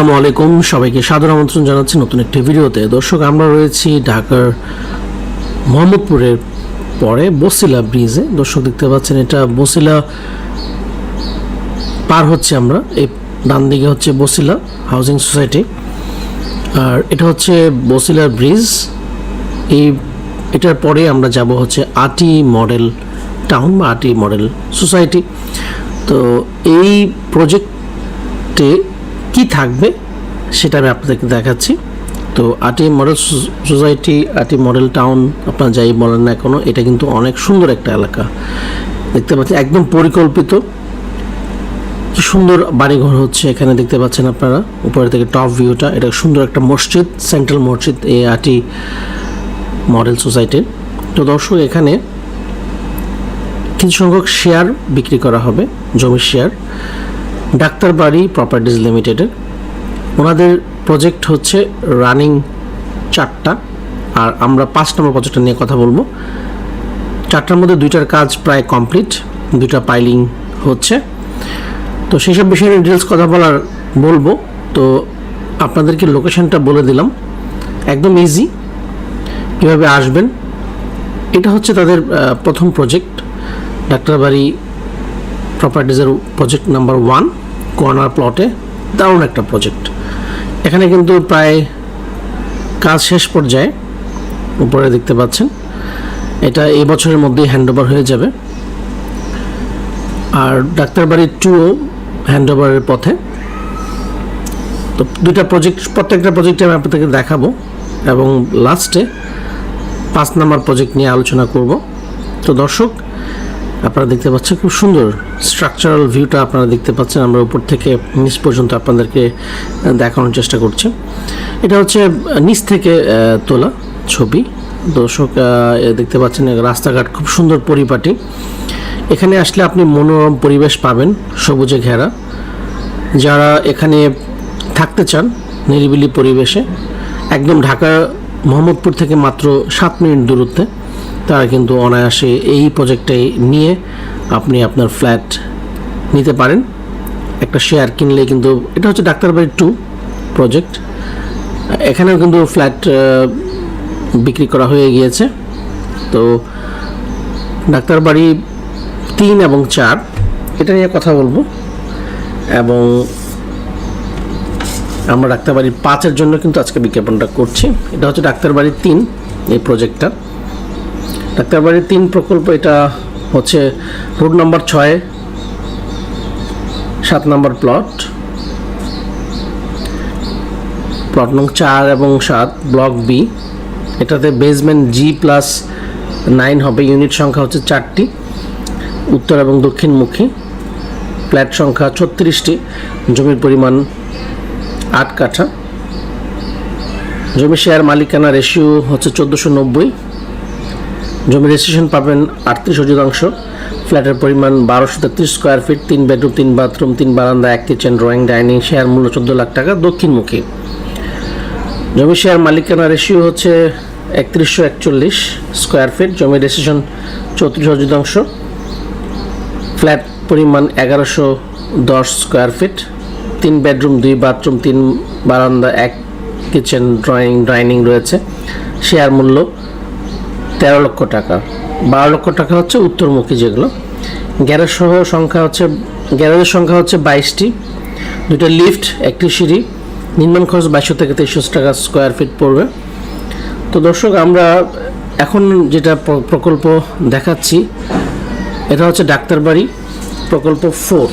আসসালামু আলাইকুম। সবাইকে সাদর আমন্ত্রণ জানাচ্ছি নতুন একটি ভিডিওতে। দর্শক, আমরা রয়েছি ঢাকার মোহাম্মদপুরের পরে বসিলা ব্রিজে। দর্শক, দেখতে পাচ্ছেন এটা বসিলা পার হচ্ছে আমরা। এই ডান দিকে হচ্ছে বসিলা হাউজিং সোসাইটি। আর এটা হচ্ছে বসিলা ব্রিজ। এই এটার পরে আমরা যাব হচ্ছে আটি মডেল টাউন বা আটি মডেল সোসাইটি। তো এই প্রজেক্টে কি থাকবে সেটা আমি আপনাদেরকে দেখাচ্ছি। তো Ati model society Ati model town, আপনার যাই বলেন না এখনও এটা কিন্তু অনেক সুন্দর একটা এলাকা। দেখতে পাচ্ছেন, একদম পরিকল্পিত। সুন্দর বাড়িঘর হচ্ছে এখানে, দেখতে পাচ্ছেন আপনারা উপরে থেকে টপ ভিউটা এটা সুন্দর একটা মসজিদ সেন্ট্রাল মসজিদ এই আটি মডেল সোসাইটির। তো দর্শক, এখানে কিছু সংখ্যক শেয়ার বিক্রি করা হবে, জমির শেয়ার ডাক্তার বাড়ি প্রপার্টিজ লিমিটেডের ওনাদের প্রজেক্ট হচ্ছে রানিং চারটা, আর আমরা পাঁচ নম্বর প্রজেক্টটা নিয়ে কথা বলব। চারটার মধ্যে দুইটার কাজ প্রায় কমপ্লিট দুইটা পাইলিং হচ্ছে। তো সেই সব বিষয়ে ডিটেলস কথা বলার বলব। তো আপনাদেরকে লোকেশনটা বলে দিলাম। একদম ইজি কীভাবে আসবেন? এটা হচ্ছে তাদের প্রথম প্রজেক্ট ডাক্তারবাড়ি প্রপার্টিজের প্রজেক্ট নাম্বার ওয়ান কর্নার প্লটে দারুণ একটা প্রজেক্ট এখানে কিন্তু প্রায় কাজ শেষ পর্যায়ে উপরে দেখতে পাচ্ছেন, এটা এই বছরের মধ্যেই হ্যান্ডওভার হয়ে যাবে। আর ডাক্তারবাড়ি টুও হ্যান্ডওভারের পথে। তো দুইটা প্রজেক্ট প্রত্যেকটা প্রজেক্টে আমি আপনাদেরকে দেখাবো এবং লাস্টে পাঁচ নাম্বার প্রজেক্ট নিয়ে আলোচনা করব। তো দর্শক আপনারা দেখতে পাচ্ছেন খুব সুন্দর স্ট্রাকচারাল ভিউটা আপনারা দেখতে পাচ্ছেন। আমরা উপর থেকে নিচ পর্যন্ত আপনাদেরকে দেখানোর চেষ্টা করছি। এটা হচ্ছে নিচ থেকে তোলা ছবি। দর্শক দেখতে পাচ্ছেন রাস্তাঘাট খুব সুন্দর পরিপাটি। এখানে আসলে আপনি মনোরম পরিবেশ পাবেন, সবুজে ঘেরা। যারা এখানে থাকতে চান নিরিবিলি পরিবেশে, একদম ঢাকা মোহাম্মদপুর থেকে মাত্র সাত মিনিট দূরত্বে। তারা কিন্তু অনায়াসে এই প্রজেক্টে নিয়ে আপনি আপনার ফ্ল্যাট নিতে পারেন। একটা শেয়ার কিনলে কিন্তু, এটা হচ্ছে ডাক্তারবাড়ি টু প্রজেক্ট এখানেও কিন্তু ফ্ল্যাট বিক্রি করা হয়ে গিয়েছে। তো ডাক্তারবাড়ি তিন এবং চার, এটা নিয়ে কথা বলব। এবং আমরা ডাক্তারবাড়ির পাঁচের জন্য কিন্তু আজকে বিজ্ঞাপনটা করছি। এটা হচ্ছে ডাক্তারবাড়ির তিন, এই প্রজেক্টটা ডাক্তারবাড়ির তিন প্রকল্প, এটা হচ্ছে রোড নম্বর ছয়, সাত নম্বর প্লট প্লট নং চার এবং সাত, ব্লক বি। এটাতে বেসমেন্ট জি প্লাস নাইন হবে ইউনিট সংখ্যা হচ্ছে চারটি, উত্তর এবং দক্ষিণমুখী। ফ্ল্যাট সংখ্যা ছত্রিশটি, জমির পরিমাণ আট কাঠা। জমি শেয়ার মালিকানা রেশিও হচ্ছে চোদ্দোশো নব্বই। জমি রেজিস্ট্রেশন পাবেন আটত্রিশ শতাংশ ফ্ল্যাটের পরিমাণ বারোশো তেত্রিশ স্কোয়ার ফিট তিন বেডরুম তিন বাথরুম তিন বারান্দা, এক কিচেন ড্রয়িং ডাইনিং শেয়ার মূল্য চোদ্দ লাখ টাকা দক্ষিণমুখী। জমি শেয়ার মালিকানা রেশিও হচ্ছে একত্রিশশো একচল্লিশ স্কোয়ার ফিট জমি রেজিস্ট্রেশন চৌত্রিশ শতাংশ ফ্ল্যাট পরিমাণ এগারোশো দশ স্কোয়ার ফিট তিন বেডরুম দুই বাথরুম তিন বারান্দা, এক কিচেন ড্রয়িং ডাইনিং রয়েছে। শেয়ার মূল্য তেরো লক্ষ টাকা। বারো লক্ষ টাকা হচ্ছে উত্তরমুখী যেগুলো। গ্যারেজ সহ সংখ্যা হচ্ছে, গ্যারেজের সংখ্যা হচ্ছে বাইশটি। দুটো লিফট, একটি সিঁড়ি। নির্মাণ খরচ বাইশশো থেকে তেইশশো টাকা স্কোয়ার ফিট পড়বে। তো দর্শক, আমরা এখন যেটা প্রকল্প দেখাচ্ছি, এটা হচ্ছে ডাক্তারবাড়ি প্রকল্প ফোর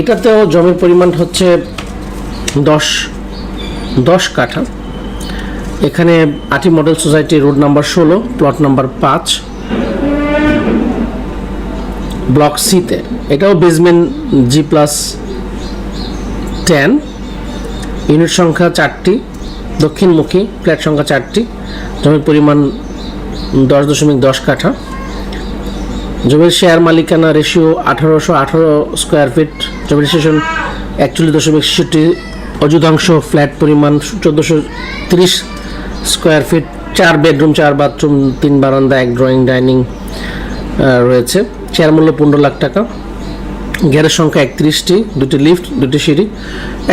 এটাতেও জমির পরিমাণ হচ্ছে দশ দশ কাঠা। এখানে Ati model society road number ষোলো, প্লট নাম্বার পাঁচ, ব্লক সিতে। এটাও basement G plus ten. Unit সংখ্যা চারটি, দক্ষিণমুখী ফ্ল্যাট সংখ্যা চারটি, জমির পরিমাণ দশ দশমিক দশ কাঠা। জমির শেয়ার মালিকানা রেশিও আঠারোশো আঠারো স্কোয়ার ফিট জমি রেজিস্ট্রেশন একচল্লিশ দশমিক ছেষট্টি অযুধাংশ ফ্ল্যাট পরিমাণ চোদ্দোশো তিরিশ স্কোয়ার ফিট চার বেডরুম চার বাথরুম তিন বারান্দা, এক ড্রয়িং ডাইনিং রয়েছে। শেয়ার মূল্য পনেরো লাখ টাকা। গ্যারের সংখ্যা একত্রিশটি, দুটি লিফট দুটি সিঁড়ি।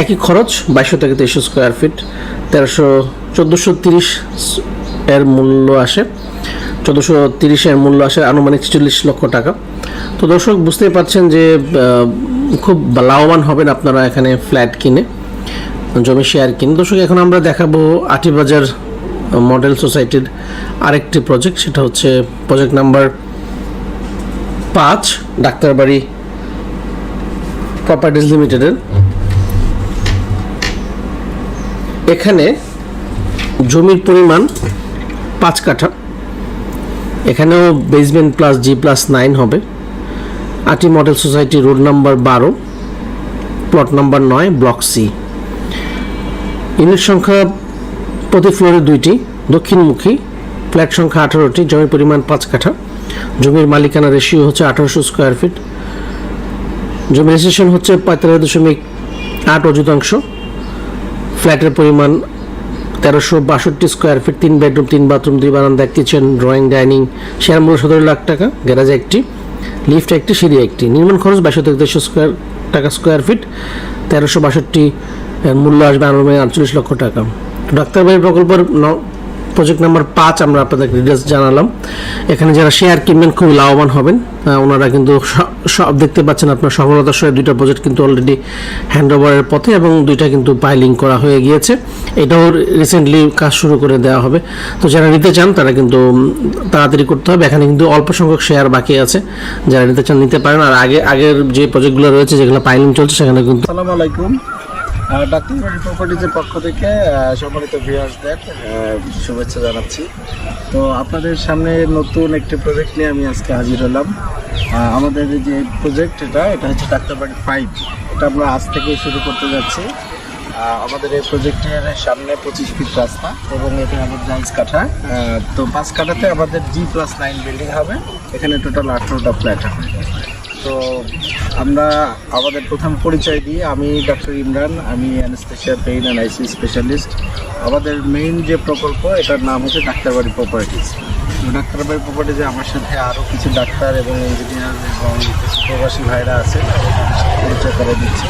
একই খরচ, বাইশশো থেকে তেইশশো স্কোয়ার ফিট তেরোশো, চোদ্দোশো তিরিশ এর মূল্য আসে। চোদ্দোশো তিরিশের মূল্য আসে আনুমানিক ছেচল্লিশ লক্ষ টাকা। তো দর্শক, বুঝতেই পারছেন যে খুব লাভবান হবেন আপনারা এখানে ফ্ল্যাট কিনে, জমি শেয়ার কিনে। দর্শক, এখন আমরা দেখাবো আটিবাজার মডেল সোসাইটির আরেকটি প্রজেক্ট সেটা হচ্ছে প্রজেক্ট নাম্বার পাঁচ, ডাক্তারবাড়ি প্রপার্টিজ লিমিটেডের এখানে জমির পরিমাণ পাঁচ কাঠা। এখানেও basement plus G plus nine হবে। Ati model society road number বারো প্লট নাম্বার নয় ব্লক সি ইউনিট সংখ্যা প্রতি ফ্লোরে দুইটি, দক্ষিণমুখী, ফ্ল্যাট সংখ্যা আঠারোটি জমির পরিমাণ পাঁচ কাঠা। জমির মালিকানা রেশিও হচ্ছে আঠারোশো স্কোয়ার ফিট জমি রেজিস্ট্রেশন হচ্ছে পঁয়তাল্লিশ দশমিক আট অযুতাংশ ফ্ল্যাটের পরিমাণ তেরোশো বাষট্টি স্কোয়ার ফিট তিন বেডরুম তিন বাথরুম দুই বারান্দা এক কিচেন ড্রয়িং ডাইনিং শেয়ার মূল্য সতেরো লাখ টাকা গ্যারাজ একটি লিফট একটি, সিঁড়ি একটি। নির্মাণ খরচ বাইশশো থেকে দেড়শো স্কোয়ার টাকা স্কোয়ার ফিট তেরোশো বাষট্টি মূল্য আসবে আনুমানিক আটচল্লিশ লক্ষ টাকা। ডাক্তারবাড়ি প্রকল্পের ন- প্রজেক্ট নাম্বার পাঁচ আমরা আপনাদের ডিটেলস জানালাম। এখানে যারা শেয়ার কিনবেন খুব লাভবান হবেন। ওনারা কিন্তু সব দেখতে পাচ্ছেন আপনার সফলতার সঙ্গে দুইটা প্রজেক্ট কিন্তু অলরেডি হ্যান্ড ওভারের পথে এবং দুইটা কিন্তু পাইলিং করা হয়ে গিয়েছে। এটাও রিসেন্টলি কাজ শুরু করে দেওয়া হবে। তো যারা নিতে চান, তারা কিন্তু তাড়াতাড়ি করতে হবে। এখানে কিন্তু অল্প সংখ্যক শেয়ার বাকি আছে। যারা নিতে চান, নিতে পারেন। আর আগে আগের যে প্রজেক্টগুলো রয়েছে, যেগুলো পাইলিং চলছে, সেখানে কিন্তু আসসালামু আলাইকুম। ডাক্তারবাড়ি প্রপার্টিজের পক্ষ থেকে সম্মানিত ভিউয়ার্সদের শুভেচ্ছা জানাচ্ছি। তো আপনাদের সামনে নতুন একটি প্রজেক্ট নিয়ে আমি আজকে হাজির হলাম। আমাদের যে প্রজেক্ট এটা এটা হচ্ছে ডাক্তারবাড়ি ফাইভ এটা আমরা আজ থেকে শুরু করতে যাচ্ছি। আমাদের এই প্রজেক্টের সামনে পঁচিশ ফিট রাস্তা এবং এটা আমাদের জাইন্স কাঠা। তো পাঁচ কাঠাতে আমাদের জি প্লাস নাইন বিল্ডিং হবে। এখানে টোটাল আঠারোটা ফ্ল্যাট হবে। তো আমরা আমাদের প্রথম পরিচয় দিই। আমি ডক্টর ইমরান, আমি anaesthesia pain and IC specialist. আমাদের মেইন যে প্রকল্প, এটার নাম হচ্ছে ডাক্তারবাড়ি প্রপার্টিজ ডাক্তারবাড়ি প্রপার্টিজে আমার সাথে আরও কিছু ডাক্তার এবং ইঞ্জিনিয়ার এবং প্রবাসী ভাইরা আমি পরিচয় করে দিচ্ছি।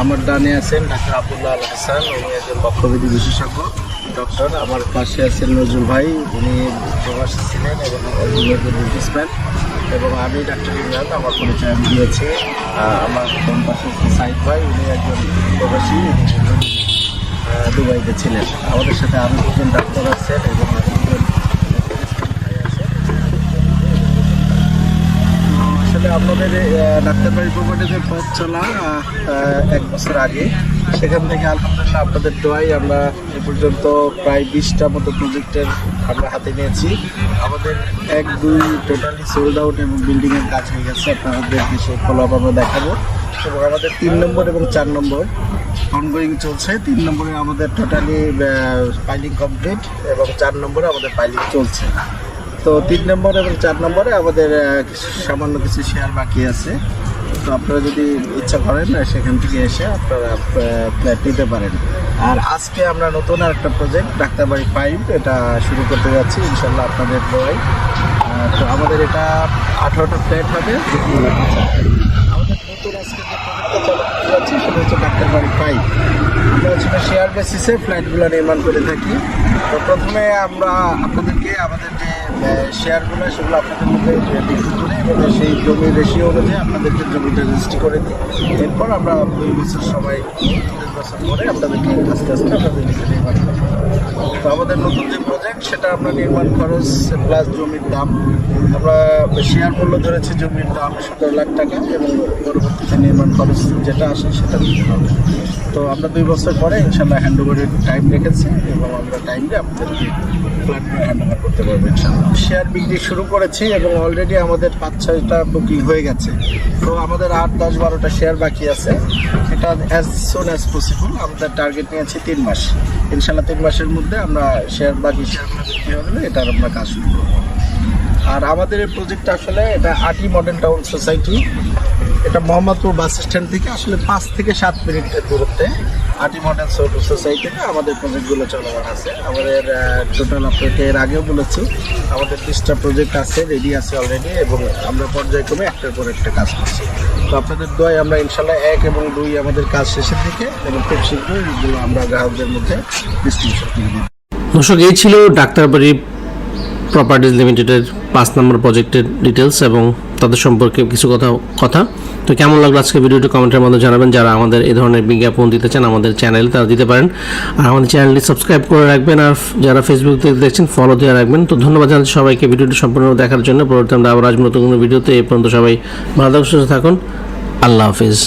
আমার ডানে আছেন ডাক্তার আবদুল্লাহ আল হাসান, উনি একজন বক্ষবিধি বিশেষজ্ঞ। ডক্টর, আমার পাশে আছেন নজরুল ভাই, উনি প্রবাসী ছিলেন এবং বিজনেসম্যান এবং আমি ডাক্তার ইমরান, আমার পরিচয় দিয়েছি। আমার কোন পাশে সাইদ ভাই, উনি একজন প্রবাসী দুবাইতে ছিলেন। আমাদের সাথে আরও দুজন ডাক্তার আছেন এবং আপনাদের ডাক্তারবাড়ি প্রপার্টিতে পথ চলা এক বছর আগে। সেখান থেকে আলহামদুলিল্লাহ আপনাদের দোয়াই আমরা এ পর্যন্ত প্রায় বিশটা মতো প্রজেক্টের আমরা হাতে নিয়েছি। আমাদের এক, দুই টোটালি সোল্ড আউট এবং বিল্ডিংয়ের কাজ হয়ে গেছে। আপনাদের কিছু ফলো আপ আমরা দেখাবো। এবং আমাদের তিন নম্বর এবং চার নম্বর অনগোয়িং চলছে। তিন নম্বরে আমাদের টোটালি পাইলিং কমপ্লিট এবং চার নম্বরে আমাদের পাইলিং চলছে। তো তিন নম্বর এবং চার নম্বরে আমাদের সামান্য কিছু শেয়ার বাকি আছে। তো আপনারা যদি ইচ্ছা করেন সেখান থেকে এসে আপনারা ফ্ল্যাট নিতে পারেন। আর আজকে আমরা নতুন আর একটা প্রজেক্ট ডাক্তারবাড়ি ফাইভ এটা শুরু করতে যাচ্ছি ইনশাল্লাহ আপনাদের দোয়াই তো আমাদের এটা আঠারোটা ফ্ল্যাট হবে। আমাদের নতুন আজকে সেটা হচ্ছে আমরা হচ্ছে শেয়ার বেসিসে ফ্ল্যাটগুলো নির্মাণ করে থাকি। তো প্রথমে আমরা আপনাদেরকে আমাদের যে শেয়ারগুলো সেগুলো আপনাদের মধ্যে এবং সেই জমির রেশিও অনুযায়ী আপনাদেরকে জমিটা রেজিস্ট্রি করে দিই। এরপর আমরা দুই বছর বছর পরে আপনাদেরকে আস্তে আস্তে আপনাদের নির্মাণ তো আমাদের নতুন যে প্রজেক্ট সেটা আমরা নির্মাণ খরচ প্লাস জমির দাম। আমরা শেয়ার মূল্য ধরেছি জমির দাম সতেরো লাখ টাকা এবং পরবর্তীতে নির্মাণ খরচ যেটা আসে সেটা দিতে হবে। তো আমরা দুই বছর পরে ইনশাল্লাহ হ্যান্ড ওভারের টাইম রেখেছি এবং আমরা টাইমে আপনাদেরকে ফ্ল্যাটগুলো হ্যান্ড ওভার করতে পারব ইনশাল্লাহ শেয়ার বিক্রি শুরু করেছি এবং অলরেডি আমাদের পাঁচ, ছয়টা বুকিং হয়ে গেছে। তো আমাদের আট, দশ, বারোটা শেয়ার বাকি আছে। এটা অ্যাজ সুন অ্যাজ পসিবল আমাদের টার্গেট নিয়েছি তিন মাস। ইনশাল্লাহ তিন মাসের মধ্যে আমরা শেয়ার বাকি শেয়ারগুলো বিক্রি হয়ে এটার আমরা কাজ শুরু করব। আর আমাদের এই প্রজেক্ট আসলে এটা আটি মডার্ন টাউন সোসাইটি এটা মোহাম্মদপুর বাস স্ট্যান্ড থেকে আসলে পাঁচ থেকে সাত মিনিটের দূরত্বে আটি মডেল সোসাইটি থেকে আমাদের প্রজেক্টগুলো চলমান আছে। আমাদের টোটাল আপনাকে এর আগেও বলেছি, আমাদের বিশটা প্রজেক্ট আছে রেডি আছে অলরেডি এবং আমরা পর্যায়ক্রমে একটার পর একটা কাজ করছি। তো আপনাদের দোয়াই আমরা ইনশাল্লাহ এক এবং দুই আমাদের কাজ শেষের দিকে, এবং খুব শীঘ্রই আমরা গ্রাহকদের মধ্যে ডিস্ট্রিবিউশন করে দর্শক, এই ছিল ডাক্তারবাড়ি প্রপার্টিজ লিমিটেডের পাঁচ নম্বর প্রজেক্টের ডিটেলস এবং তাদের সম্পর্কে কিছু কথা কথা। তো কেমন লাগল আজকে ভিডিওটি কমেন্টের মধ্যে জানাবেন। যারা আমাদের এই ধরনের বিজ্ঞাপন দিতে চান আমাদের চ্যানেলে তারা দিতে পারেন। আর আমাদের চ্যানেলটি সাবস্ক্রাইব করে রাখবেন। আর যারা ফেসবুক থেকে দেখছেন ফলো দিয়ে রাখবেন। তো ধন্যবাদ জানাচ্ছি সবাইকে ভিডিওটি সম্পূর্ণ দেখার জন্য। পরবর্তী আমরা আবার আসব নতুন কোনো ভিডিওতে এই পর্যন্ত সবাই ভালো থাকুন, সুস্থ থাকুন। আল্লাহ হাফিজ।